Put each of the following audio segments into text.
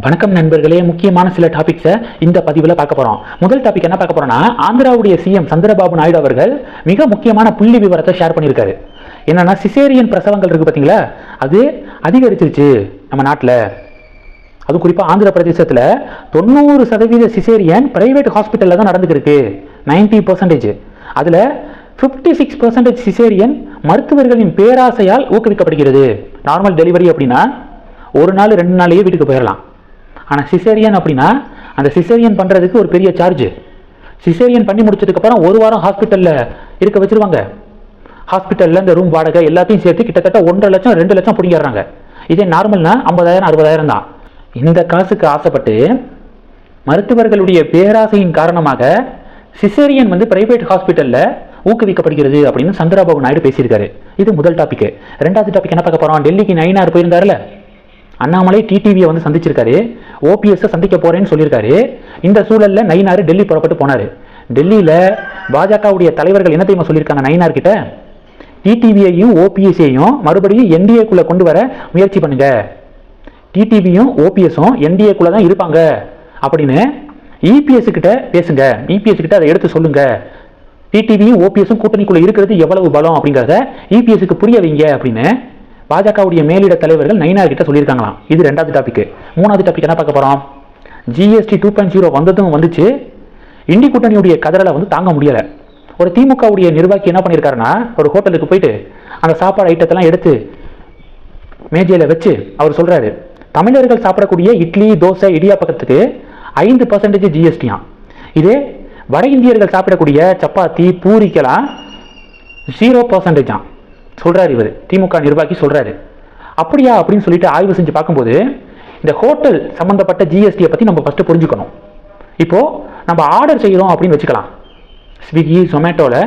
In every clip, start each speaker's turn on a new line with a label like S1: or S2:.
S1: வணக்கம் நண்பர்களே. முக்கியமான சில டாபிக்ஸை இந்த பதிவில் பார்க்க போகிறோம் முதல் டாபிக் என்ன பார்க்க போகிறோம்னா ஆந்திராவுடைய சிஎம் சந்திரபாபு நாயுடு அவர்கள் மிக முக்கியமான புள்ளி விவரத்தை ஷேர் பண்ணியிருக்காரு. என்னென்னா சிசேரியன் பிரசவங்கள் இருக்குது பார்த்தீங்களா அது அதிகரிச்சிருச்சு நம்ம நாட்டில். அது குறிப்பாக ஆந்திர பிரதேசத்தில் தொண்ணூறு சதவீத சிசேரியன் பிரைவேட் ஹாஸ்பிட்டலில் தான் நடந்துக்கிருக்கு. நைன்டி பர்சன்டேஜ் அதில் ஃபிஃப்டி சிக்ஸ் பர்சன்டேஜ் சிசேரியன் மருத்துவர்களின் பேராசையால் ஊக்குவிக்கப்படுகிறது. நார்மல் டெலிவரி அப்படின்னா ஒரு நாள் ரெண்டு நாளையே வீட்டுக்கு போயிடலாம். ஆனால் சிசேரியன் அப்படின்னா அந்த சிசேரியன் பண்ணுறதுக்கு ஒரு பெரிய சார்ஜ் சிசேரியன் பண்ணி முடிச்சதுக்கப்புறம் ஒரு வாரம் ஹாஸ்பிட்டலில் இருக்க வச்சிருவாங்க. ஹாஸ்பிட்டலில் இந்த ரூம் வாடகை எல்லாத்தையும் சேர்த்து கிட்டத்தட்ட ஒன்றரை லட்சம் ரெண்டு லட்சம் பிடிங்கிடுறாங்க. இதே நார்மல்னா ஐம்பதாயிரம் அறுபதாயிரம் தான். இந்த காசுக்கு ஆசைப்பட்டு மருத்துவர்களுடைய பேராசையின் காரணமாக சிசேரியன் வந்து பிரைவேட் ஹாஸ்பிட்டலில் ஊக்குவிக்கப்படுகிறது அப்படின்னு சந்திரபாபு நாயுடு பேசியிருக்காரு. இது முதல் டாபிக் ரெண்டாவது டாபிக் என்ன பார்க்க போகிறோம் டெல்லிக்கு நயினார் போயிருந்தாருல அண்ணாமலை டிடிவியை வந்து சந்திச்சிருக்காரு. ஓபிஎஸ்ஸை சந்திக்க போகிறேன்னு சொல்லியிருக்காரு. இந்த சூழலில் நயினார் டெல்லி புறப்பட்டு போனார். டெல்லியில் பாஜகவுடைய தலைவர்கள் என்ன தெரியுமா சொல்லியிருக்காங்க நயினார் கிட்ட? டிடிவியையும் ஓபிஎஸ்ஐயும் மறுபடியும் என்டிஏக்குள்ளே கொண்டு வர முயற்சி பண்ணுங்க. டிடிவியும் ஓபிஎஸும் என்டிஏக்குள்ளே தான் இருப்பாங்க. அப்படின்னு இபிஎஸ் கிட்ட பேசுங்க. இபிஎஸ் கிட்ட அதை எடுத்து சொல்லுங்க. டிடிவியும் ஓபிஎஸும் கூட்டணிக்குள்ளே இருக்கிறது எவ்வளவு பலம் அப்படிங்கிறத இபிஎஸ்க்கு புரிய வைங்க அப்படின்னு பாஜகவுடைய மேலிட தலைவர்கள் நயினார் கிட்ட சொல்லியிருக்காங்களாம். இது ரெண்டாவது டாபிக் மூணாவது டாபிக் என்ன பார்க்க போறோம்? ஜிஎஸ்டி டூ பாயிண்ட் ஜீரோ வந்ததும் வந்துச்சு. இண்டி கூட்டணியுடைய கதறலை வந்து தாங்க முடியல. ஒரு திமுகவுடைய நிர்வாகி என்ன பண்ணியிருக்காருன்னா ஒரு ஹோட்டலுக்கு போயிட்டு அந்த சாப்பாடு ஐட்டத்தெல்லாம் எடுத்து மேஜையில் வச்சு அவர் சொல்றாரு தமிழர்கள் சாப்பிடக்கூடிய இட்லி தோசை இடியாப்பக்கத்துக்கு ஐந்து பர்சன்டேஜ் ஜிஎஸ்டியாம் இதே வட இந்தியர்கள் சாப்பிடக்கூடிய சப்பாத்தி பூரிக்கெல்லாம் ஜீரோ பர்சன்டேஜாம் சொல்கிறார் இவர். திமுக நிர்வாகி சொல்கிறாரு அப்படியா அப்படின்னு சொல்லிட்டு ஆய்வு செஞ்சு பார்க்கும்போது இந்த ஹோட்டல் சம்மந்தப்பட்ட ஜிஎஸ்டியை பற்றி நம்ம ஃபஸ்ட்டு புரிஞ்சுக்கணும். இப்போது நம்ம ஆர்டர் செய்கிறோம் அப்படின்னு வச்சுக்கலாம். ஸ்விக்கி ஜொமேட்டோவில்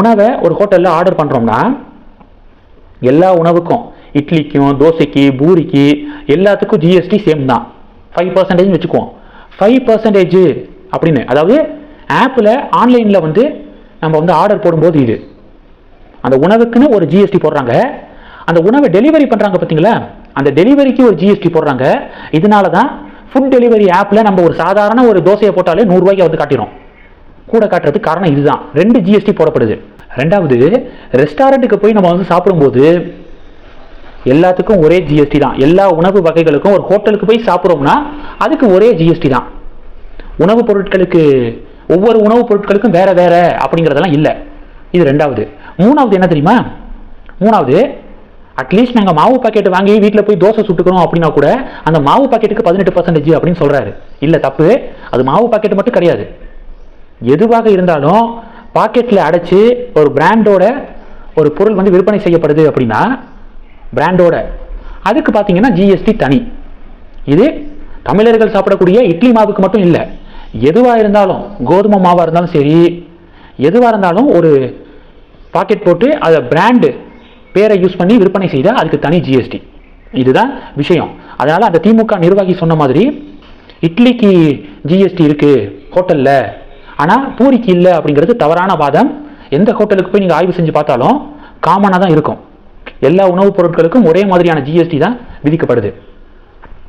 S1: உணவை ஒரு ஹோட்டலில் ஆர்டர் பண்ணுறோம்னா எல்லா உணவுக்கும் இட்லிக்கும் தோசைக்கு பூரிக்கு எல்லாத்துக்கும் ஜிஎஸ்டி சேம் தான். ஃபைவ் பர்சன்டேஜ்னு வச்சுக்குவோம். ஃபைவ் பர்சன்டேஜ் அப்படின்னு அதாவது ஆப்பில் ஆன்லைனில் வந்து நம்ம வந்து ஆர்டர் போடும்போது இது. அந்த உணவுக்குன்னு ஒரு ஜிஎஸ்டி போடுறாங்க. அந்த உணவை டெலிவரி பண்ணுறாங்க பார்த்தீங்களா அந்த டெலிவரிக்கு ஒரு ஜிஎஸ்டி போடுறாங்க. இதனால தான் ஃபுட் டெலிவரி ஆப்பில் நம்ம ஒரு சாதாரண ஒரு தோசையை போட்டாலே நூறுரூவாய்க்கு வந்து காட்டிடும் கூட காட்டுறதுக்கு காரணம் இதுதான். ரெண்டு ஜிஎஸ்டி போடப்படுது. ரெண்டாவது ரெஸ்டாரண்ட்டுக்கு போய் நம்ம வந்து சாப்பிடும்போது எல்லாத்துக்கும் ஒரே ஜிஎஸ்டி தான். எல்லா உணவு வகைகளுக்கும் ஒரு ஹோட்டலுக்கு போய் சாப்பிட்றோம்னா அதுக்கு ஒரே ஜிஎஸ்டி தான். உணவுப் பொருட்களுக்கு ஒவ்வொரு உணவுப் பொருட்களுக்கும் வேறு வேறு அப்படிங்கிறதெல்லாம் இல்லை. இது ரெண்டாவது. மூணாவது என்ன தெரியுமா? மூணாவது அட்லீஸ்ட் நாங்கள் மாவு பாக்கெட் வாங்கி வீட்டில் போய் தோசை சுட்டுக்கிறோம் அப்படின்னா கூட அந்த மாவு பாக்கெட்டுக்கு பதினெட்டு பர்சன்டேஜ் அப்படின்னு சொல்கிறாரு இல்லை தப்பு. அது மாவு பாக்கெட் மட்டும் கிடையாது. எதுவாக இருந்தாலும் பாக்கெட்டில் அடைச்சு ஒரு பிராண்டோட ஒரு பொருள் வந்து விற்பனை செய்யப்படுது அப்படின்னா பிராண்டோட அதுக்கு பார்த்தீங்கன்னா ஜிஎஸ்டி தனி. இது தமிழர்கள் சாப்பிடக்கூடிய இட்லி மாவுக்கு மட்டும் இல்லை. எதுவாக இருந்தாலும் கோதுமை மாவாக இருந்தாலும் சரி எதுவாக இருந்தாலும் ஒரு பாக்கெட் போட்டு அதை பிராண்டு பேரை யூஸ் பண்ணி விற்பனை செய்தால் அதுக்கு தனி ஜிஎஸ்டி இதுதான் விஷயம். அதனால் அந்த திமுக நிர்வாகி சொன்ன மாதிரி இட்லிக்கு ஜிஎஸ்டி இருக்குது ஹோட்டலில் ஆனால் பூரிக்கு இல்லை அப்படிங்கிறது தவறான வாதம். எந்த ஹோட்டலுக்கு போய் நீங்கள் ஆய்வு செஞ்சு பார்த்தாலும் காமனாக தான் இருக்கும். எல்லா உணவுப் பொருட்களுக்கும் ஒரே மாதிரியான ஜிஎஸ்டி தான் விதிக்கப்படுது.